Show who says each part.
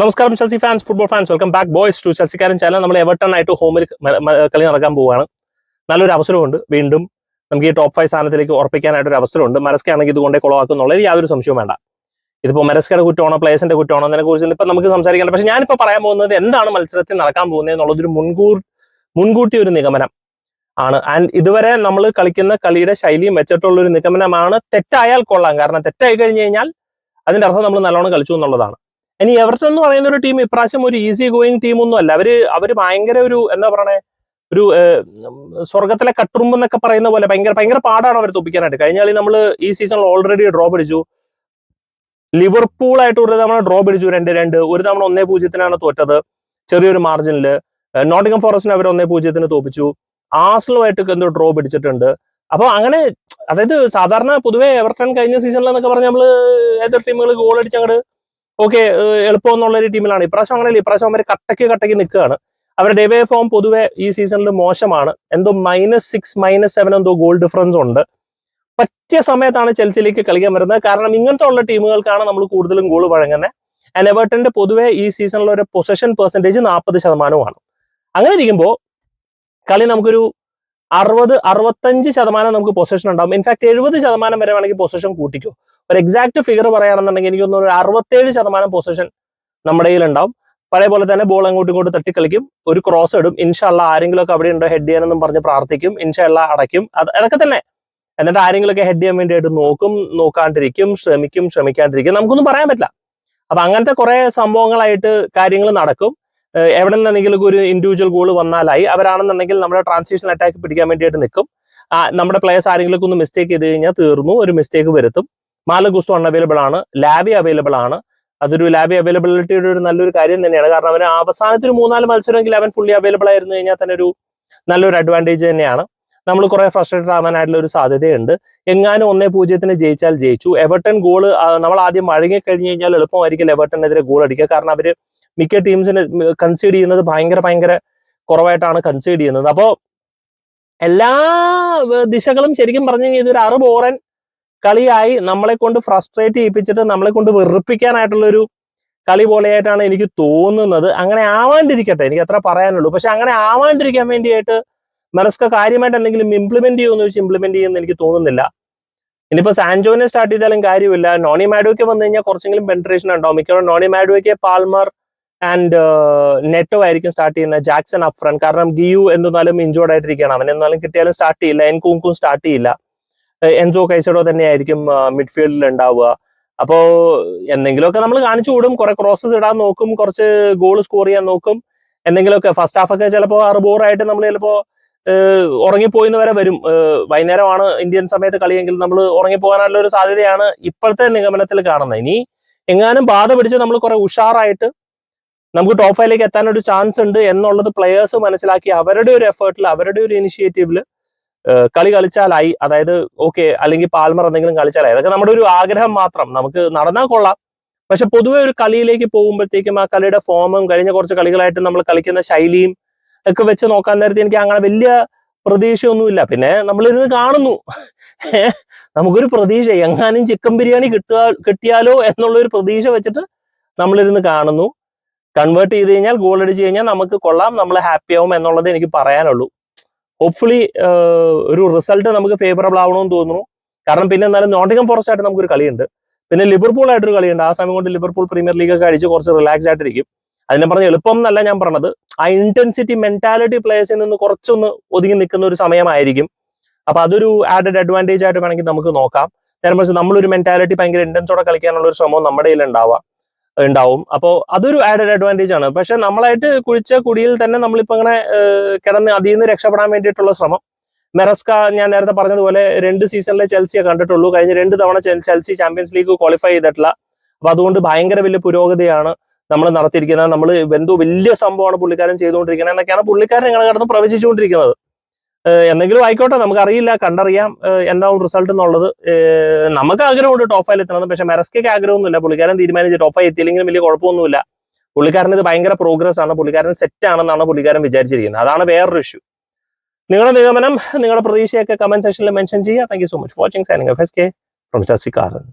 Speaker 1: നമസ്കാരം Chelsea fans football fans welcome back boys to ചെൽസിക്കാരൻ channel നമ്മൾ Everton ആയിട്ട് ഹോമിൽ കളി നടക്കാൻ പോവുകയാണ്. നല്ലൊരു അവസരമുണ്ട്. വീണ്ടും നമുക്ക് ഈ ടോപ്പ് ഫൈവ് സ്ഥാനത്തിലേക്ക് ഉറപ്പിക്കാനായിട്ട് ഒരു അവസരമുണ്ട് മരസ്കാണെങ്കിൽ ഇതുകൊണ്ടേ കുളവാക്കും എന്നുള്ളത് യാതൊരു സംശയവും വേണ്ട. ഇതിപ്പോൾ മരസ്കയുടെ കുറ്റമാണോ പ്ലേസിന്റെ കുറ്റമാണോ അതിനെ കുറിച്ച് ഇപ്പം നമുക്ക് സംസാരിക്കാൻ പക്ഷേ ഞാനിപ്പോൾ പറയാൻ പോകുന്നത് എന്താണ് മത്സരത്തിൽ നടക്കാൻ പോകുന്നത് എന്നുള്ളതൊരു മുൻകൂർ മുൻകൂട്ടി ഒരു നിഗമനം ആണ്. ആൻഡ് ഇതുവരെ നമ്മൾ കളിക്കുന്ന കളിയുടെ ശൈലിയും വെച്ചിട്ടുള്ള ഒരു നിഗമനമാണ് തെറ്റായാൽ കൊള്ളാം. കാരണം തെറ്റായി കഴിഞ്ഞു കഴിഞ്ഞാൽ അതിന്റെ അർത്ഥം നമ്മൾ നല്ലോണം കളിച്ചു എന്നുള്ളതാണ്. ഇനി എവർട്ടൺ എന്ന് പറയുന്ന ഒരു ടീം ഇപ്രാവശ്യം ഒരു ഈസി ഗോയിങ് ടീം ഒന്നും അല്ല. അവർ അവർ ഭയങ്കര ഒരു എന്താ പറയണേ ഒരു സ്വർഗത്തിലെ കട്ടുറുമ്പ് എന്നൊക്കെ പറയുന്ന പോലെ ഭയങ്കര ഭയങ്കര പാടാണ് അവർ തോപ്പിക്കാനായിട്ട് കഴിഞ്ഞ കളി നമ്മൾ ഈ സീസണിൽ ഓൾറെഡി ഡ്രോ പിടിച്ചു. ലിവർപൂൾ ആയിട്ട് ഒരു തവണ ഡ്രോ പിടിച്ചു രണ്ട് രണ്ട്. ഒരു തവണ ഒന്നേ പൂജ്യത്തിനാണ് തോറ്റത്. ചെറിയൊരു മാർജിനിൽ നോട്ടിംഗം ഫോറസ്റ്റിന് അവർ ഒന്നേ പൂജ്യത്തിന് തോപ്പിച്ചു. ആസ്ലുമായിട്ട് എന്തോ ഡ്രോ പിടിച്ചിട്ടുണ്ട്. അപ്പോൾ അങ്ങനെ അതായത് സാധാരണ പൊതുവെ എവർട്ടൺ കഴിഞ്ഞ സീസണിൽ എന്നൊക്കെ പറഞ്ഞാൽ നമ്മൾ ഏതൊരു ടീമുകൾ ഗോൾ അടിച്ച് അങ്ങോട്ട് ഓക്കെ എളുപ്പം എന്നുള്ളൊരു ടീമിലാണ്. ഇപ്രാവശ്യം അങ്ങനെയല്ല. ഇപ്രാവശ്യം അവർ കട്ടയ്ക്ക് കട്ടയ്ക്ക് നിൽക്കുകയാണ്. അവരുടെ എവേ ഫോം പൊതുവെ ഈ സീസണിൽ മോശമാണ്. എന്തോ മൈനസ് സിക്സ് മൈനസ് സെവൻ എന്തോ ഗോൾ ഡിഫറൻസ് ഉണ്ട്. പറ്റിയ സമയത്താണ് ചെൽസിയിലേക്ക് കളിക്കാൻ വരുന്നത്. കാരണം ഇങ്ങനത്തെ ഉള്ള ടീമുകൾക്കാണ് നമ്മൾ കൂടുതലും ഗോൾ വഴങ്ങുന്നത് ആൻഡ് എവേർട്ടന്റെ പൊതുവെ ഈ സീസണിലെ ഒരു പൊസഷൻ പെർസെന്റേജ് നാൽപ്പത് ശതമാനവുമാണ്. അങ്ങനെ ഇരിക്കുമ്പോൾ കളി നമുക്കൊരു അറുപത് അറുപത്തഞ്ച് ശതമാനം നമുക്ക് പൊസഷൻ ഉണ്ടാവും. ഇൻഫാക്ട് എഴുപത് ശതമാനം വരെ വേണമെങ്കിൽ പൊസഷൻ കൂട്ടിക്കോ. ഒരു എക്സാക്ട് ഫിഗർ പറയുകയാണെന്നുണ്ടെങ്കിൽ എനിക്ക് തോന്നുന്നു ഒരു അറുപത്തേഴ് ശതമാനം പൊസിഷൻ നമ്മുടെ കയ്യിലുണ്ടാവും. പഴയ പോലെ തന്നെ ബോൾ അങ്ങോട്ടും ഇങ്ങോട്ട് തട്ടിക്കളിക്കും. ഒരു ക്രോസ് ഇടും. ഇൻഷല്ല ആരെങ്കിലും ഒക്കെ അവിടെ ഉണ്ടോ ഹെഡ് ചെയ്യാനെന്നും പറഞ്ഞ് പ്രാർത്ഥിക്കും. ഇൻഷല്ല അടയ്ക്കും. അത് അതൊക്കെ തന്നെ. എന്നിട്ട് ആരെങ്കിലും ഒക്കെ ഹെഡ് ചെയ്യാൻ വേണ്ടിയിട്ട് നോക്കും നോക്കാണ്ടിരിക്കും ശ്രമിക്കും ശ്രമിക്കാണ്ടിരിക്കും. നമുക്കൊന്നും പറയാൻ പറ്റില്ല. അപ്പൊ അങ്ങനത്തെ കുറെ സംഭവങ്ങളായിട്ട് കാര്യങ്ങൾ നടക്കും. എവിടെ നിന്നെങ്കിലും ഒരു ഇൻഡിവിജ്വൽ ഗോൾ വന്നാലായി. അവരാണെന്നുണ്ടെങ്കിൽ നമ്മുടെ ട്രാൻസിഷൻ അറ്റാക്ക് പിടിക്കാൻ വേണ്ടിയിട്ട് നിൽക്കും. നമ്മുടെ പ്ലേയേഴ്സ് ആരെങ്കിലും ഒന്ന് മിസ്റ്റേക്ക് ചെയ്ത് കഴിഞ്ഞാൽ തീർന്നു. ഒരു മിസ്റ്റേക്ക് വരുത്തും. മാലഗുസ്റ്റോ അൺഅവൈലബിൾ ആണ്. ലാബി അവൈലബിൾ ആണ്. അതൊരു ലാബി അവൈലബിലിറ്റിയുടെ ഒരു നല്ലൊരു കാര്യം തന്നെയാണ്. കാരണം അവന് അവസാനത്തിന് മൂന്നാൽ മത്സരമെങ്കിൽ അവൻ ഫുള്ളി അവൈലബിൾ ആയിരുന്നു കഴിഞ്ഞാൽ തന്നെ ഒരു നല്ലൊരു അഡ്വാന്റേജ് തന്നെയാണ്. നമ്മൾ കുറെ ഫ്രസ്ട്രേറ്റഡ് ആവാനായിട്ടുള്ള ഒരു സാധ്യതയുണ്ട്. എങ്ങാനും ഒന്നേ പൂജ്യത്തിന് ജയിച്ചാൽ ജയിച്ചു. എവർട്ടൺ ഗോൾ നമ്മൾ ആദ്യം വഴങ്ങി കഴിഞ്ഞ് കഴിഞ്ഞാൽ എളുപ്പമായിരിക്കും എവർട്ടനെതിരെ ഗോൾ അടിക്കുക. കാരണം അവർ മിക്ക ടീംസിന് കൺസീഡ് ചെയ്യുന്നത് ഭയങ്കര ഭയങ്കര കുറവായിട്ടാണ് കൺസീഡ് ചെയ്യുന്നത്. അപ്പോൾ എല്ലാ ദിശകളും ശരിക്കും പറഞ്ഞു കഴിഞ്ഞാൽ ഇതൊരു അറു ബോറൻ കളിയായി നമ്മളെ കൊണ്ട് ഫ്രസ്ട്രേറ്റ് ചെയ്യിപ്പിച്ചിട്ട് നമ്മളെ കൊണ്ട് വെറുപ്പിക്കാനായിട്ടുള്ള ഒരു കളി പോലെയായിട്ടാണ് എനിക്ക് തോന്നുന്നത്. അങ്ങനെ ആവാണ്ടിരിക്കട്ടെ എനിക്ക് അത്ര പറയാനുള്ളൂ. പക്ഷെ അങ്ങനെ ആവാണ്ടിരിക്കാൻ വേണ്ടിയിട്ട് മെറസ്ക കാര്യമായിട്ട് എന്തെങ്കിലും ഇംപ്ലിമെന്റ് ചെയ്യുമെന്ന് ചോദിച്ചാൽ ഇംപ്ലിമെന്റ് ചെയ്യുമെന്ന് എനിക്ക് തോന്നുന്നില്ല. ഇനിയിപ്പോ സാൻജോനെ സ്റ്റാർട്ട് ചെയ്താലും കാര്യമില്ല. നോണി മാഡുവയ്ക്ക് വന്നു കഴിഞ്ഞാൽ കുറച്ചെങ്കിലും പെൻട്രേഷൻ ഉണ്ടാവും. മിക്കവാറും നോണി മാഡുവയ്ക്ക് പാൽമർ ആൻഡ് നെറ്റോ ആയിരിക്കും സ്റ്റാർട്ട് ചെയ്യുന്നത് ജാക്സൺ അഫ്രൻ കാരണം ഗിയു എന്തെന്നാലും ഇഞ്ചോർഡ് ആയിട്ടിരിക്കുകയാണ്. അവൻ എന്നാലും കിട്ടിയാലും സ്റ്റാർട്ട് ചെയ്യില്ല. എൻ കുങ്കും സ്റ്റാർട്ട് ചെയ്യില്ല. എൻസോ കൈസഡോ തന്നെയായിരിക്കും മിഡ്ഫീൽഡിൽ ഉണ്ടാവുക. അപ്പോ എന്തെങ്കിലുമൊക്കെ നമ്മൾ കാണിച്ചു കൂടും കുറെ ക്രോസസ് ഇടാൻ നോക്കും. കുറച്ച് ഗോൾ സ്കോർ ചെയ്യാൻ നോക്കും. എന്തെങ്കിലുമൊക്കെ ഫസ്റ്റ് ഹാഫ് ഒക്കെ ചിലപ്പോൾ അറുബോറായിട്ട് നമ്മൾ ചിലപ്പോൾ ഉറങ്ങിപ്പോയിന്ന് വരെ വരും. വൈകുന്നേരമാണ് ഇന്ത്യൻ സമയത്ത് കളിയെങ്കിൽ നമ്മൾ ഉറങ്ങിപ്പോകാനുള്ള ഒരു സാധ്യതയാണ് ഇപ്പോഴത്തെ നിഗമനത്തിൽ കാണുന്നത്. ഇനി എങ്ങാനും ബാധ പിടിച്ച് നമ്മൾ കുറെ ഉഷാറായിട്ട് നമുക്ക് ടോപ്പ് ഫൈവിലേക്ക് എത്താൻ ചാൻസ് ഉണ്ട് എന്നുള്ളത് പ്ലെയേഴ്സ് മനസ്സിലാക്കി അവരുടെ ഒരു എഫേർട്ടിൽ അവരുടെ ഒരു ഇനിഷ്യേറ്റീവിൽ കളി കളിച്ചാലായി. അതായത് ഓക്കെ അല്ലെങ്കിൽ പാൽമർ എന്തെങ്കിലും കളിച്ചാലായി. അതൊക്കെ നമ്മുടെ ഒരു ആഗ്രഹം മാത്രം. നമുക്ക് നടന്നാൽ കൊള്ളാം. പക്ഷെ പൊതുവെ ഒരു കളിയിലേക്ക് പോകുമ്പോഴത്തേക്കും ആ കളിയുടെ ഫോമും കഴിഞ്ഞ കുറച്ച് കളികളായിട്ട് നമ്മൾ കളിക്കുന്ന ശൈലിയും ഒക്കെ വെച്ച് നോക്കാൻ നേരത്തെ എനിക്ക് അങ്ങനെ വലിയ പ്രതീക്ഷയൊന്നുമില്ല. പിന്നെ നമ്മളിരുന്ന് കാണുന്നു. നമുക്കൊരു പ്രതീക്ഷ. എങ്ങാനും ചിക്കൻ ബിരിയാണി കിട്ടുക കിട്ടിയാലോ എന്നുള്ള ഒരു പ്രതീക്ഷ വെച്ചിട്ട് നമ്മളിരുന്ന് കാണുന്നു. കൺവേർട്ട് ചെയ്ത് കഴിഞ്ഞാൽ ഗോൾ അടിച്ച് കഴിഞ്ഞാൽ നമുക്ക് കൊള്ളാം. നമ്മൾ ഹാപ്പിയാവും എന്നുള്ളത് എനിക്ക് പറയാനുള്ളൂ. ഹോപ്പ്ഫുള്ളി ഒരു റിസൾട്ട് നമുക്ക് ഫേവറബിൾ ആവണമെന്ന് തോന്നുന്നു. കാരണം പിന്നെ എന്നാലും നോട്ടിംഗം ഫോറസ്റ്റ് ആയിട്ട് നമുക്കൊരു കളിയുണ്ട്. പിന്നെ ലിവർപൂൾ ആയിട്ടൊരു കളിയുണ്ട്. ആ സമയം കൊണ്ട് ലിവർപൂൾ പ്രീമിയർ ലീഗ് ഒക്കെ അടിച്ച് കുറച്ച് റിലാക്സ് ആയിട്ടിരിക്കും. അതിനെ പറഞ്ഞ എളുപ്പം എന്നല്ല ഞാൻ പറഞ്ഞത്. ആ ഇന്റൻസിറ്റി മെന്റാലിറ്റി പ്ലേയേഴ്സിൽ നിന്ന് കുറച്ചൊന്ന് ഒതുങ്ങി നിൽക്കുന്ന ഒരു സമയമായിരിക്കും. അപ്പൊ അതൊരു ആഡഡ് അഡ്വാന്റേജ് ആയിട്ട് വേണമെങ്കിൽ നമുക്ക് നോക്കാം. നേരെ മറിച്ച് നമ്മളൊരു മെന്റാലിറ്റി ഭയങ്കര ഇന്റൻസോടെ കളിക്കാനുള്ള ഒരു ശ്രമം നമ്മുടെ കയ്യിൽ ഉണ്ടാവാം ഉണ്ടാവും. അപ്പോൾ അതൊരു ആഡഡ് അഡ്വാന്റേജ് ആണ്. പക്ഷെ നമ്മളായിട്ട് കുഴിച്ച കുടിയിൽ തന്നെ നമ്മളിപ്പോ ഇങ്ങനെ കിടന്ന് അതിൽ നിന്ന് രക്ഷപ്പെടാൻ വേണ്ടിയിട്ടുള്ള ശ്രമം. മെറസ്ക ഞാൻ നേരത്തെ പറഞ്ഞതുപോലെ രണ്ട് സീസണിലെ ചെൽസിയെ കണ്ടിട്ടുള്ളൂ. കഴിഞ്ഞ രണ്ട് തവണ ചെൽസി ചാമ്പ്യൻസ് ലീഗ് ക്വാളിഫൈ ചെയ്തിട്ടില്ല. അപ്പൊ അതുകൊണ്ട് ഭയങ്കര വലിയ പുരോഗതിയാണ് നമ്മൾ നടത്തിയിരിക്കുന്നത്. നമ്മൾ എന്തോ വലിയ സംഭവമാണ് പുള്ളിക്കാരൻ ചെയ്തുകൊണ്ടിരിക്കുന്നത്. എന്നൊക്കെയാണ് പുള്ളിക്കാരൻ ഇങ്ങനെ കിടന്ന് പ്രവചിച്ചുകൊണ്ടിരിക്കുന്നത്. എന്തെങ്കിലും ആയിക്കോട്ടെ നമുക്ക് അറിയില്ല കണ്ടറിയാം എന്താവും റിസൾട്ട് എന്നുള്ളത്. നമുക്ക് ആഗ്രഹമുണ്ട് ടോപ്പ് ഫൈവ് എത്തണം പക്ഷെ മെറസ്കയ്ക്ക് ആഗ്രഹമൊന്നുമില്ല. പുള്ളിക്കാരൻ തീരുമാനിച്ച് ടോപ്പ് ഫൈവ് എത്തിയില്ലെങ്കിലും വലിയ കുഴപ്പമൊന്നുമില്ല. പുള്ളിക്കാരൻ ഇത് ഭയങ്കര പ്രോഗ്രസ് ആണ്. പുള്ളിക്കാരൻ സെറ്റ് ആണെന്നാണ് പുള്ളിക്കാരൻ വിചാരിച്ചിരിക്കുന്നത്. അതാണ് വേറൊരു ഇഷ്യൂ നിങ്ങളുടെ നിഗമനം നിങ്ങളുടെ പ്രതീക്ഷയൊക്കെ കമന്റ് സെക്ഷനിൽ മെൻഷൻ ചെയ്യുക. Thank you so much watching signing F S K from ചസിക്കാരൻ